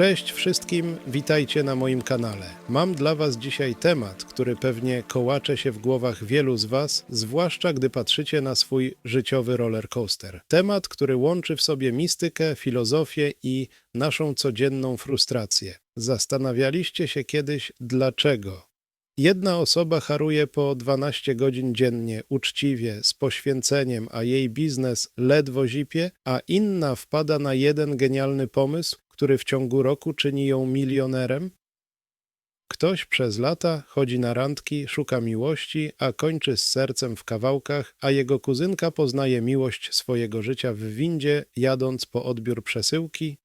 Cześć wszystkim, witajcie na moim kanale. Mam dla Was dzisiaj temat, który pewnie kołacze się w głowach wielu z Was, zwłaszcza gdy patrzycie na swój życiowy roller coaster. Temat, który łączy w sobie mistykę, filozofię i naszą codzienną frustrację. Zastanawialiście się kiedyś, dlaczego Jedna osoba haruje po 12 godzin dziennie, uczciwie, z poświęceniem, a jej biznes ledwo zipie, a inna wpada na jeden genialny pomysł, który w ciągu roku czyni ją milionerem? Ktoś przez lata chodzi na randki, szuka miłości, a kończy z sercem w kawałkach, a jego kuzynka poznaje miłość swojego życia w windzie, jadąc po odbiór przesyłki,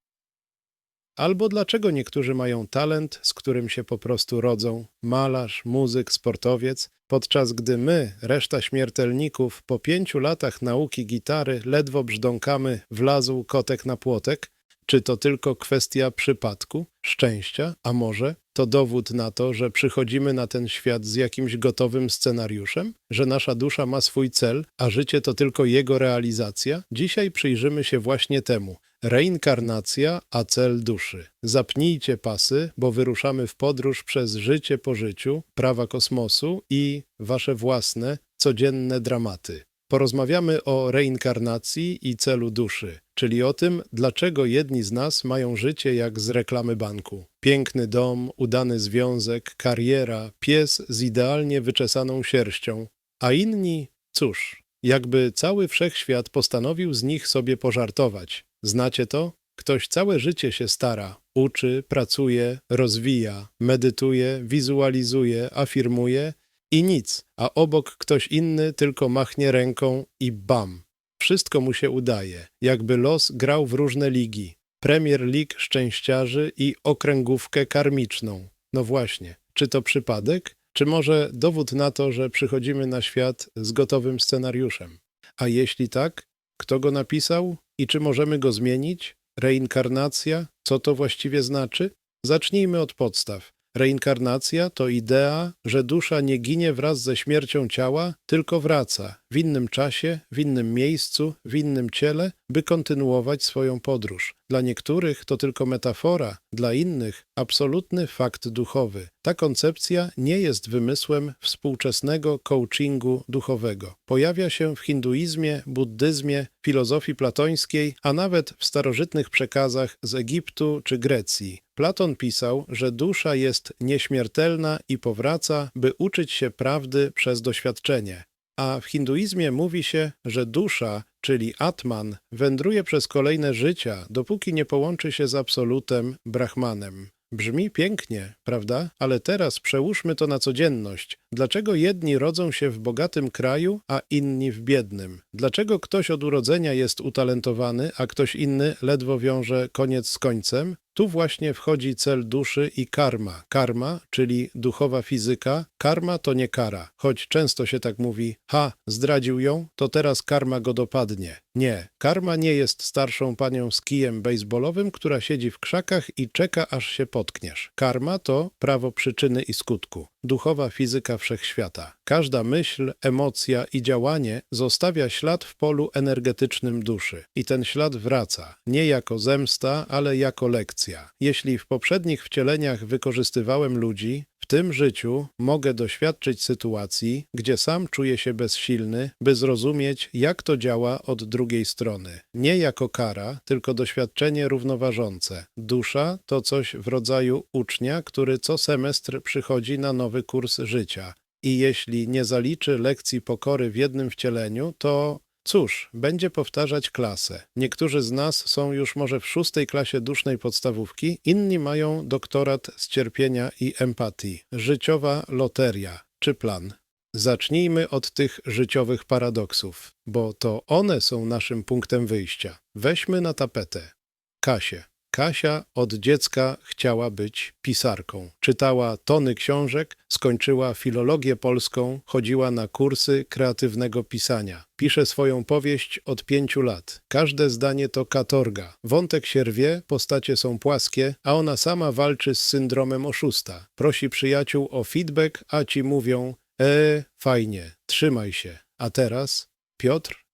Albo dlaczego niektórzy mają talent, z którym się po prostu rodzą malarz, muzyk, sportowiec, podczas gdy my, reszta śmiertelników, po pięciu latach nauki gitary ledwo brzdąkamy wlazł kotek na płotek? Czy to tylko kwestia przypadku, szczęścia, a może to dowód na to, że przychodzimy na ten świat z jakimś gotowym scenariuszem? Że nasza dusza ma swój cel, a życie to tylko jego realizacja? Dzisiaj przyjrzymy się właśnie temu. Reinkarnacja, a cel duszy. Zapnijcie pasy, bo wyruszamy w podróż przez życie po życiu, prawa kosmosu i wasze własne, codzienne dramaty. Porozmawiamy o reinkarnacji i celu duszy, czyli o tym, dlaczego jedni z nas mają życie jak z reklamy banku. Piękny dom, udany związek, kariera, pies z idealnie wyczesaną sierścią, a inni, cóż, jakby cały wszechświat postanowił z nich sobie pożartować. Znacie to? Ktoś całe życie się stara, uczy, pracuje, rozwija, medytuje, wizualizuje, afirmuje i nic, a obok ktoś inny tylko machnie ręką i bam. Wszystko mu się udaje, jakby los grał w różne ligi. Premier League szczęściarzy i okręgówkę karmiczną. No właśnie, czy to przypadek? Czy może dowód na to, że przychodzimy na świat z gotowym scenariuszem? A jeśli tak, kto go napisał i czy możemy go zmienić? Reinkarnacja? Co to właściwie znaczy? Zacznijmy od podstaw. Reinkarnacja to idea, że dusza nie ginie wraz ze śmiercią ciała, tylko wraca w innym czasie, w innym miejscu, w innym ciele, by kontynuować swoją podróż. Dla niektórych to tylko metafora, dla innych absolutny fakt duchowy. Ta koncepcja nie jest wymysłem współczesnego coachingu duchowego. Pojawia się w hinduizmie, buddyzmie, filozofii platońskiej, a nawet w starożytnych przekazach z Egiptu czy Grecji. Platon pisał, że dusza jest nieśmiertelna i powraca, by uczyć się prawdy przez doświadczenie. A w hinduizmie mówi się, że dusza, czyli Atman, wędruje przez kolejne życia, dopóki nie połączy się z absolutem, Brahmanem. Brzmi pięknie, prawda? Ale teraz przełóżmy to na codzienność. Dlaczego jedni rodzą się w bogatym kraju, a inni w biednym? Dlaczego ktoś od urodzenia jest utalentowany, a ktoś inny ledwo wiąże koniec z końcem? Tu właśnie wchodzi cel duszy i karma. Karma, czyli duchowa fizyka. Karma to nie kara, choć często się tak mówi: ha, zdradził ją, to teraz karma go dopadnie. Nie, karma nie jest starszą panią z kijem baseballowym, która siedzi w krzakach i czeka, aż się potkniesz. Karma to prawo przyczyny i skutku, duchowa fizyka wszechświata. Każda myśl, emocja i działanie zostawia ślad w polu energetycznym duszy. I ten ślad wraca, nie jako zemsta, ale jako lekcja. Jeśli w poprzednich wcieleniach wykorzystywałem ludzi, w tym życiu mogę doświadczyć sytuacji, gdzie sam czuję się bezsilny, by zrozumieć, jak to działa od drugiej strony. Nie jako kara, tylko doświadczenie równoważące. Dusza to coś w rodzaju ucznia, który co semestr przychodzi na nowy kurs życia. I jeśli nie zaliczy lekcji pokory w jednym wcieleniu, to Cóż, będzie powtarzać klasę. Niektórzy z nas są już może w szóstej klasie dusznej podstawówki, inni mają doktorat z cierpienia i empatii. Życiowa loteria czy plan. Zacznijmy od tych życiowych paradoksów, bo to one są naszym punktem wyjścia. Weźmy na tapetę Kasię. Kasia od dziecka chciała być pisarką. Czytała tony książek, skończyła filologię polską, chodziła na kursy kreatywnego pisania. Pisze swoją powieść od pięciu lat. Każde zdanie to katorga. Wątek się rwie, postacie są płaskie, a ona sama walczy z syndromem oszusta. Prosi przyjaciół o feedback, a ci mówią: E, fajnie, trzymaj się. A teraz Piotr?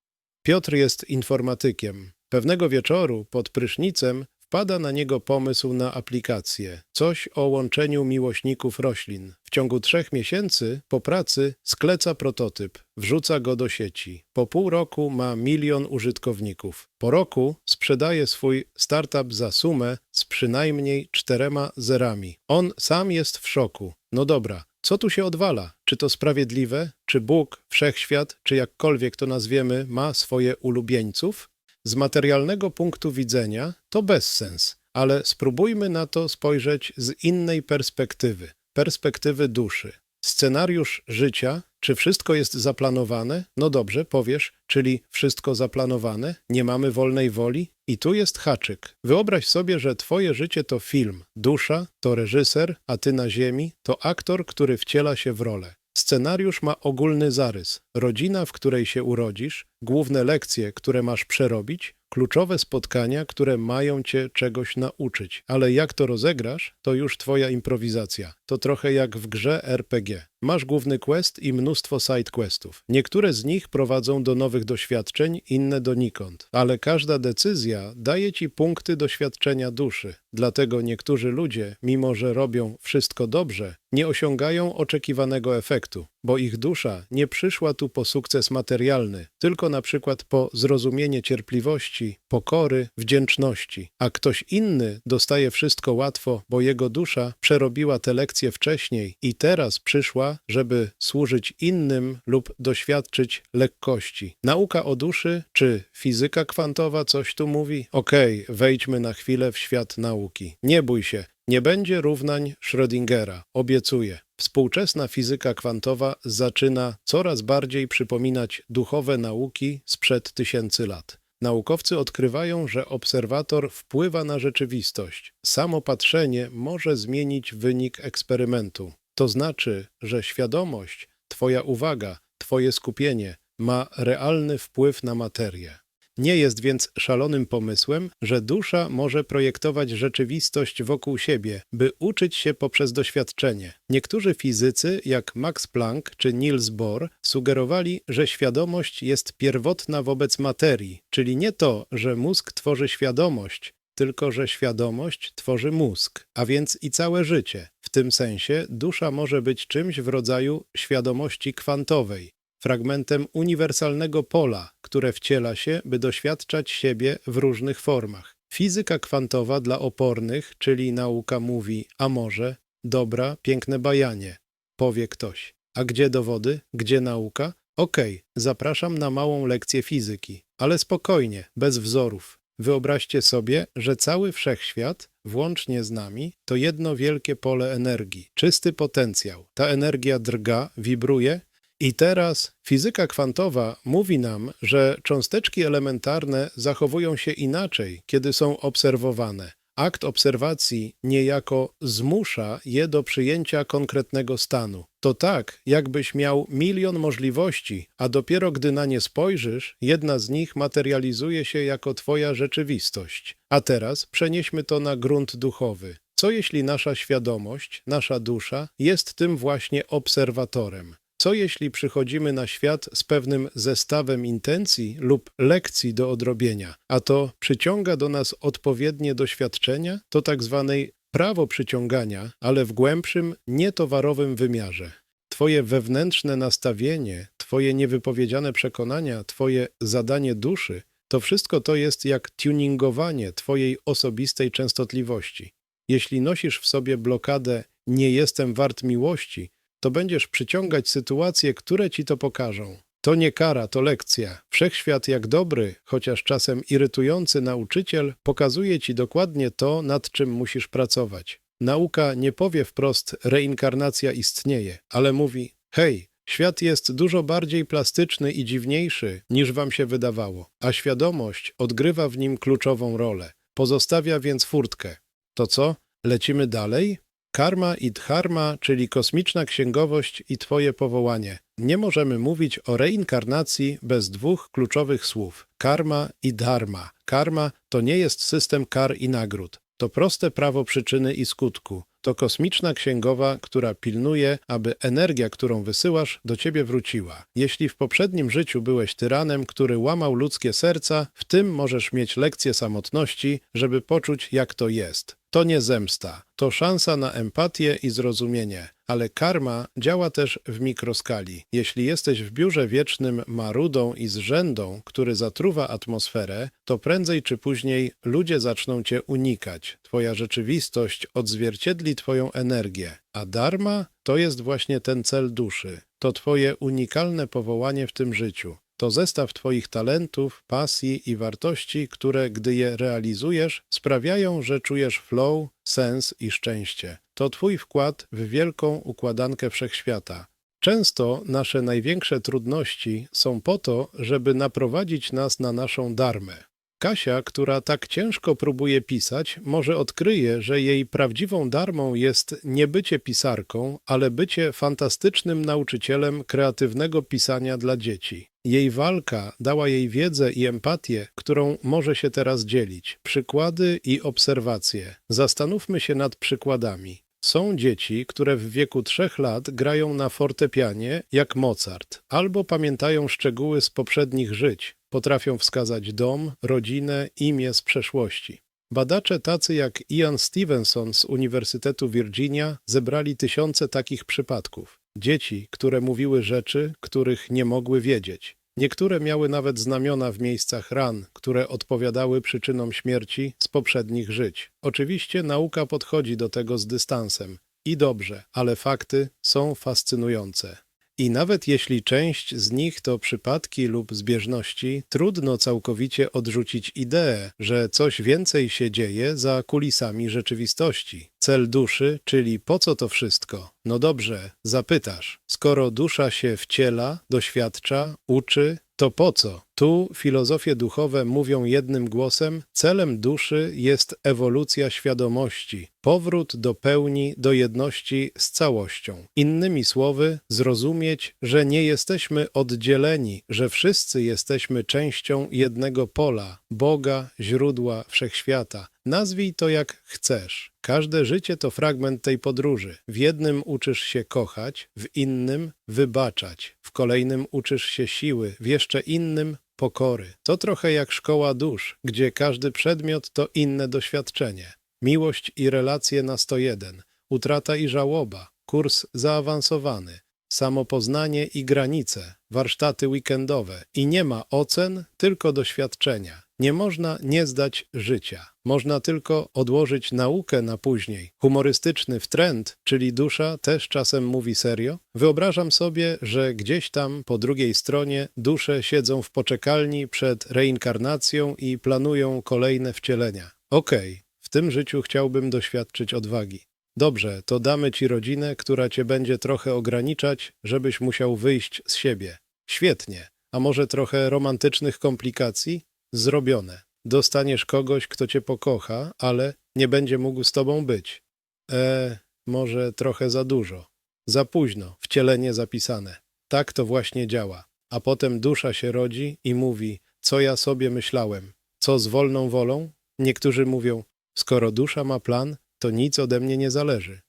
Piotr jest informatykiem. Pewnego wieczoru pod prysznicem wpada na niego pomysł na aplikację. Coś o łączeniu miłośników roślin. W ciągu trzech miesięcy po pracy skleca prototyp, wrzuca go do sieci. Po pół roku ma milion użytkowników. Po roku sprzedaje swój startup za sumę z przynajmniej czterema zerami. On sam jest w szoku. No dobra, co tu się odwala? Czy to sprawiedliwe? Czy Bóg, wszechświat, czy jakkolwiek to nazwiemy, ma swoje ulubieńców? Z materialnego punktu widzenia to bezsens, ale spróbujmy na to spojrzeć z innej perspektywy perspektywy duszy. Scenariusz życia, czy wszystko jest zaplanowane? No dobrze, powiesz, czyli wszystko zaplanowane, nie mamy wolnej woli? I tu jest haczyk. Wyobraź sobie, że twoje życie to film, dusza to reżyser, a ty na ziemi to aktor, który wciela się w rolę. Scenariusz ma ogólny zarys. Rodzina, w której się urodzisz, główne lekcje, które masz przerobić, kluczowe spotkania, które mają cię czegoś nauczyć. Ale jak to rozegrasz, to już twoja improwizacja. To trochę jak w grze RPG. Masz główny quest i mnóstwo side questów. Niektóre z nich prowadzą do nowych doświadczeń, inne donikąd. Ale każda decyzja daje ci punkty doświadczenia duszy. Dlatego niektórzy ludzie, mimo że robią wszystko dobrze, nie osiągają oczekiwanego efektu, bo ich dusza nie przyszła tu po sukces materialny, tylko na przykład po zrozumienie cierpliwości, pokory, wdzięczności, a ktoś inny dostaje wszystko łatwo, bo jego dusza przerobiła te lekcje wcześniej i teraz przyszła, żeby służyć innym lub doświadczyć lekkości. Nauka o duszy czy fizyka kwantowa coś tu mówi? Okej, wejdźmy na chwilę w świat nauki. Nie bój się, nie będzie równań Schrödingera, obiecuję. Współczesna fizyka kwantowa zaczyna coraz bardziej przypominać duchowe nauki sprzed tysięcy lat. Naukowcy odkrywają, że obserwator wpływa na rzeczywistość. Samo patrzenie może zmienić wynik eksperymentu. To znaczy, że świadomość, Twoja uwaga, Twoje skupienie ma realny wpływ na materię. Nie jest więc szalonym pomysłem, że dusza może projektować rzeczywistość wokół siebie, by uczyć się poprzez doświadczenie. Niektórzy fizycy, jak Max Planck czy Niels Bohr, sugerowali, że świadomość jest pierwotna wobec materii, czyli nie to, że mózg tworzy świadomość, tylko że świadomość tworzy mózg, a więc i całe życie. W tym sensie dusza może być czymś w rodzaju świadomości kwantowej, fragmentem uniwersalnego pola, które wciela się, by doświadczać siebie w różnych formach. Fizyka kwantowa dla opornych, czyli nauka mówi, a może, dobra, piękne bajanie, powie ktoś. A gdzie dowody? Gdzie nauka? Okej, zapraszam na małą lekcję fizyki, ale spokojnie, bez wzorów. Wyobraźcie sobie, że cały wszechświat, włącznie z nami, to jedno wielkie pole energii, czysty potencjał. Ta energia drga, wibruje i teraz fizyka kwantowa mówi nam, że cząsteczki elementarne zachowują się inaczej, kiedy są obserwowane. Akt obserwacji niejako zmusza je do przyjęcia konkretnego stanu. To tak, jakbyś miał milion możliwości, a dopiero gdy na nie spojrzysz, jedna z nich materializuje się jako twoja rzeczywistość. A teraz przenieśmy to na grunt duchowy. Co jeśli nasza świadomość, nasza dusza jest tym właśnie obserwatorem? Co jeśli przychodzimy na świat z pewnym zestawem intencji lub lekcji do odrobienia, a to przyciąga do nas odpowiednie doświadczenia, to tak zwanej prawo przyciągania, ale w głębszym, nietowarowym wymiarze. Twoje wewnętrzne nastawienie, Twoje niewypowiedziane przekonania, Twoje zadanie duszy to wszystko to jest jak tuningowanie Twojej osobistej częstotliwości. Jeśli nosisz w sobie blokadę nie jestem wart miłości, to będziesz przyciągać sytuacje, które ci to pokażą. To nie kara, to lekcja. Wszechświat jak dobry, chociaż czasem irytujący nauczyciel pokazuje ci dokładnie to, nad czym musisz pracować. Nauka nie powie wprost reinkarnacja istnieje, ale mówi hej, świat jest dużo bardziej plastyczny i dziwniejszy niż wam się wydawało, a świadomość odgrywa w nim kluczową rolę. Pozostawia więc furtkę. To co? Lecimy dalej? Karma i dharma, czyli kosmiczna księgowość i Twoje powołanie. Nie możemy mówić o reinkarnacji bez dwóch kluczowych słów karma i dharma. Karma to nie jest system kar i nagród. To proste prawo przyczyny i skutku. To kosmiczna księgowa, która pilnuje, aby energia, którą wysyłasz, do ciebie wróciła. Jeśli w poprzednim życiu byłeś tyranem, który łamał ludzkie serca, w tym możesz mieć lekcję samotności, żeby poczuć, jak to jest. To nie zemsta, to szansa na empatię i zrozumienie. Ale karma działa też w mikroskali. Jeśli jesteś w biurze wiecznym marudą i zrzędą, który zatruwa atmosferę, to prędzej czy później ludzie zaczną cię unikać. Twoja rzeczywistość odzwierciedli twoją energię, a dharma to jest właśnie ten cel duszy. To twoje unikalne powołanie w tym życiu. To zestaw Twoich talentów, pasji i wartości, które, gdy je realizujesz, sprawiają, że czujesz flow, sens i szczęście. To Twój wkład w wielką układankę wszechświata. Często nasze największe trudności są po to, żeby naprowadzić nas na naszą darmę. Kasia, która tak ciężko próbuje pisać, może odkryje, że jej prawdziwą darmą jest nie bycie pisarką, ale bycie fantastycznym nauczycielem kreatywnego pisania dla dzieci. Jej walka dała jej wiedzę i empatię, którą może się teraz dzielić. Przykłady i obserwacje. Zastanówmy się nad przykładami. Są dzieci, które w wieku trzech lat grają na fortepianie jak Mozart, albo pamiętają szczegóły z poprzednich żyć, potrafią wskazać dom, rodzinę, imię z przeszłości. Badacze tacy jak Ian Stevenson z Uniwersytetu Virginia zebrali tysiące takich przypadków. Dzieci, które mówiły rzeczy, których nie mogły wiedzieć. Niektóre miały nawet znamiona w miejscach ran, które odpowiadały przyczynom śmierci z poprzednich żyć. Oczywiście nauka podchodzi do tego z dystansem. I dobrze, ale fakty są fascynujące. I nawet jeśli część z nich to przypadki lub zbieżności, trudno całkowicie odrzucić ideę, że coś więcej się dzieje za kulisami rzeczywistości. Cel duszy, czyli po co to wszystko? No dobrze, zapytasz. Skoro dusza się wciela, doświadcza, uczy, to po co? Tu filozofie duchowe mówią jednym głosem: celem duszy jest ewolucja świadomości, powrót do pełni, do jedności z całością. Innymi słowy, zrozumieć, że nie jesteśmy oddzieleni, że wszyscy jesteśmy częścią jednego pola Boga, źródła wszechświata. Nazwij to jak chcesz. Każde życie to fragment tej podróży. W jednym uczysz się kochać, w innym wybaczać, w kolejnym uczysz się siły, w jeszcze innym pokory. To trochę jak szkoła dusz, gdzie każdy przedmiot to inne doświadczenie. Miłość i relacje na 101, utrata i żałoba, kurs zaawansowany, samopoznanie i granice, warsztaty weekendowe i nie ma ocen, tylko doświadczenia. Nie można nie zdać życia. Można tylko odłożyć naukę na później. Humorystyczny wtręt, czyli dusza, też czasem mówi serio. Wyobrażam sobie, że gdzieś tam po drugiej stronie dusze siedzą w poczekalni przed reinkarnacją i planują kolejne wcielenia. Okej, w tym życiu chciałbym doświadczyć odwagi. Dobrze, to damy ci rodzinę, która cię będzie trochę ograniczać, żebyś musiał wyjść z siebie. Świetnie. A może trochę romantycznych komplikacji? Zrobione. Dostaniesz kogoś, kto cię pokocha, ale nie będzie mógł z tobą być. E, może trochę za dużo. Za późno, wcielenie zapisane. Tak to właśnie działa. A potem dusza się rodzi i mówi, co ja sobie myślałem. Co z wolną wolą? Niektórzy mówią, skoro dusza ma plan, to nic ode mnie nie zależy.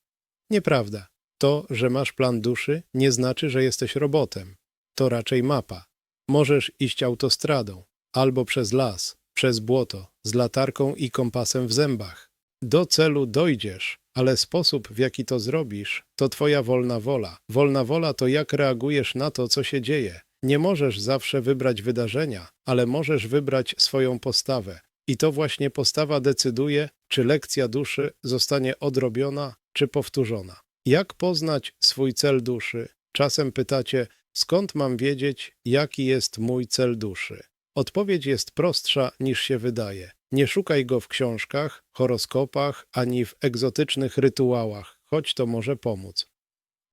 Nieprawda. To, że masz plan duszy, nie znaczy, że jesteś robotem. To raczej mapa. Możesz iść autostradą, albo przez las, przez błoto, z latarką i kompasem w zębach. Do celu dojdziesz, ale sposób, w jaki to zrobisz, to twoja wolna wola. Wolna wola to jak reagujesz na to, co się dzieje. Nie możesz zawsze wybrać wydarzenia, ale możesz wybrać swoją postawę. I to właśnie postawa decyduje, czy lekcja duszy zostanie odrobiona, czy powtórzona. Jak poznać swój cel duszy? Czasem pytacie, skąd mam wiedzieć, jaki jest mój cel duszy? Odpowiedź jest prostsza niż się wydaje. Nie szukaj go w książkach, horoskopach ani w egzotycznych rytuałach, choć to może pomóc.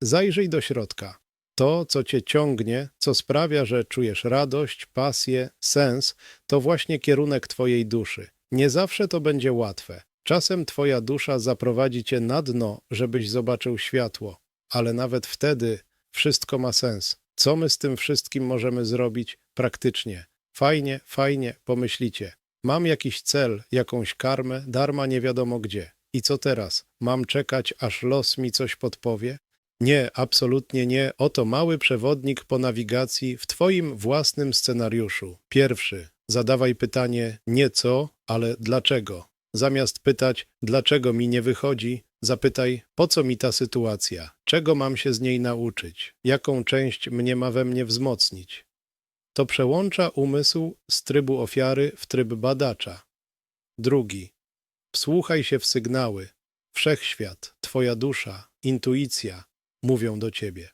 Zajrzyj do środka. To, co cię ciągnie, co sprawia, że czujesz radość, pasję, sens, to właśnie kierunek twojej duszy. Nie zawsze to będzie łatwe. Czasem twoja dusza zaprowadzi cię na dno, żebyś zobaczył światło, ale nawet wtedy wszystko ma sens. Co my z tym wszystkim możemy zrobić praktycznie? Fajnie, fajnie, pomyślicie. Mam jakiś cel, jakąś karmę, darma nie wiadomo gdzie. I co teraz? Mam czekać, aż los mi coś podpowie? Nie, absolutnie nie. Oto mały przewodnik po nawigacji w Twoim własnym scenariuszu. Pierwszy. Zadawaj pytanie nie co, ale dlaczego. Zamiast pytać, dlaczego mi nie wychodzi, zapytaj, po co mi ta sytuacja, czego mam się z niej nauczyć, jaką część mnie ma we mnie wzmocnić. To przełącza umysł z trybu ofiary w tryb badacza. Drugi. Wsłuchaj się w sygnały. Wszechświat, Twoja dusza, intuicja mówią do Ciebie.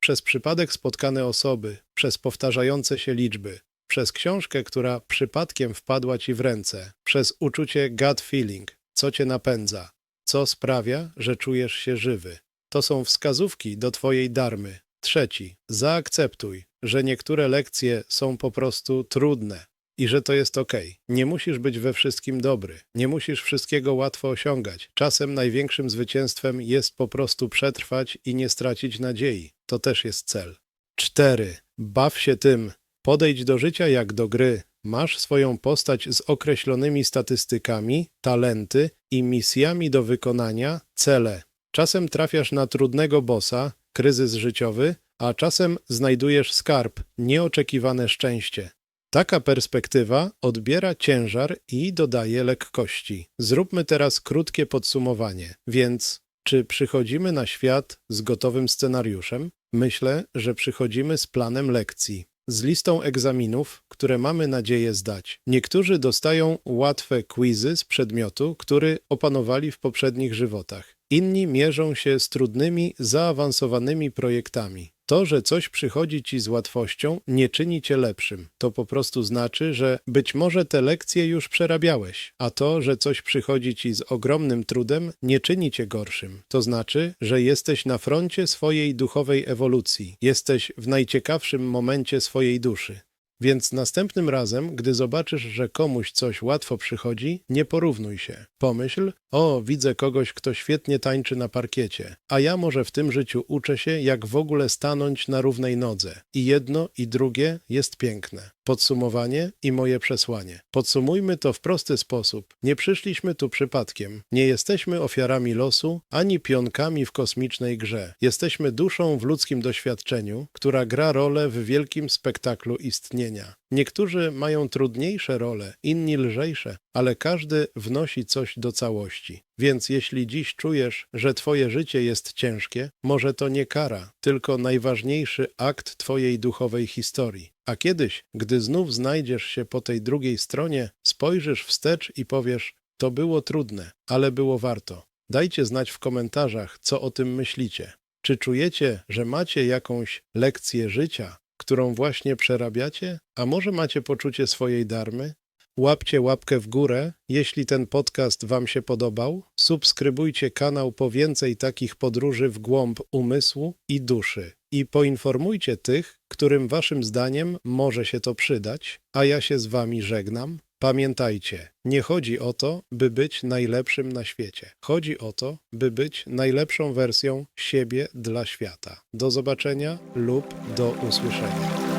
Przez przypadek spotkane osoby, przez powtarzające się liczby, przez książkę, która przypadkiem wpadła Ci w ręce, przez uczucie gut feeling, co Cię napędza, co sprawia, że czujesz się żywy. To są wskazówki do Twojej darmy. Trzeci. Zaakceptuj, że niektóre lekcje są po prostu trudne i że to jest ok. Nie musisz być we wszystkim dobry, nie musisz wszystkiego łatwo osiągać. Czasem największym zwycięstwem jest po prostu przetrwać i nie stracić nadziei. To też jest cel. 4. Baw się tym. Podejdź do życia jak do gry. Masz swoją postać z określonymi statystykami, talenty i misjami do wykonania, cele. Czasem trafiasz na trudnego bossa, kryzys życiowy, a czasem znajdujesz skarb, nieoczekiwane szczęście. Taka perspektywa odbiera ciężar i dodaje lekkości. Zróbmy teraz krótkie podsumowanie. Więc, czy przychodzimy na świat z gotowym scenariuszem? Myślę, że przychodzimy z planem lekcji, z listą egzaminów, które mamy nadzieję zdać. Niektórzy dostają łatwe quizy z przedmiotu, który opanowali w poprzednich żywotach. Inni mierzą się z trudnymi, zaawansowanymi projektami. To, że coś przychodzi ci z łatwością, nie czyni cię lepszym. To po prostu znaczy, że być może te lekcje już przerabiałeś, a to, że coś przychodzi ci z ogromnym trudem, nie czyni cię gorszym. To znaczy, że jesteś na froncie swojej duchowej ewolucji, jesteś w najciekawszym momencie swojej duszy. Więc następnym razem, gdy zobaczysz, że komuś coś łatwo przychodzi, nie porównuj się. Pomyśl, o, widzę kogoś, kto świetnie tańczy na parkiecie, a ja może w tym życiu uczę się, jak w ogóle stanąć na równej nodze. I jedno, i drugie jest piękne. Podsumowanie i moje przesłanie. Podsumujmy to w prosty sposób. Nie przyszliśmy tu przypadkiem. Nie jesteśmy ofiarami losu, ani pionkami w kosmicznej grze. Jesteśmy duszą w ludzkim doświadczeniu, która gra rolę w wielkim spektaklu istnienia. Niektórzy mają trudniejsze role, inni lżejsze, ale każdy wnosi coś do całości. Więc jeśli dziś czujesz, że twoje życie jest ciężkie, może to nie kara, tylko najważniejszy akt twojej duchowej historii. A kiedyś, gdy znów znajdziesz się po tej drugiej stronie, spojrzysz wstecz i powiesz: To było trudne, ale było warto. Dajcie znać w komentarzach, co o tym myślicie. Czy czujecie, że macie jakąś lekcję życia, którą właśnie przerabiacie? A może macie poczucie swojej darmy? Łapcie łapkę w górę, jeśli ten podcast Wam się podobał. Subskrybujcie kanał po więcej takich podróży w głąb umysłu i duszy. I poinformujcie tych, którym Waszym zdaniem może się to przydać, a ja się z Wami żegnam. Pamiętajcie, nie chodzi o to, by być najlepszym na świecie. Chodzi o to, by być najlepszą wersją siebie dla świata. Do zobaczenia lub do usłyszenia.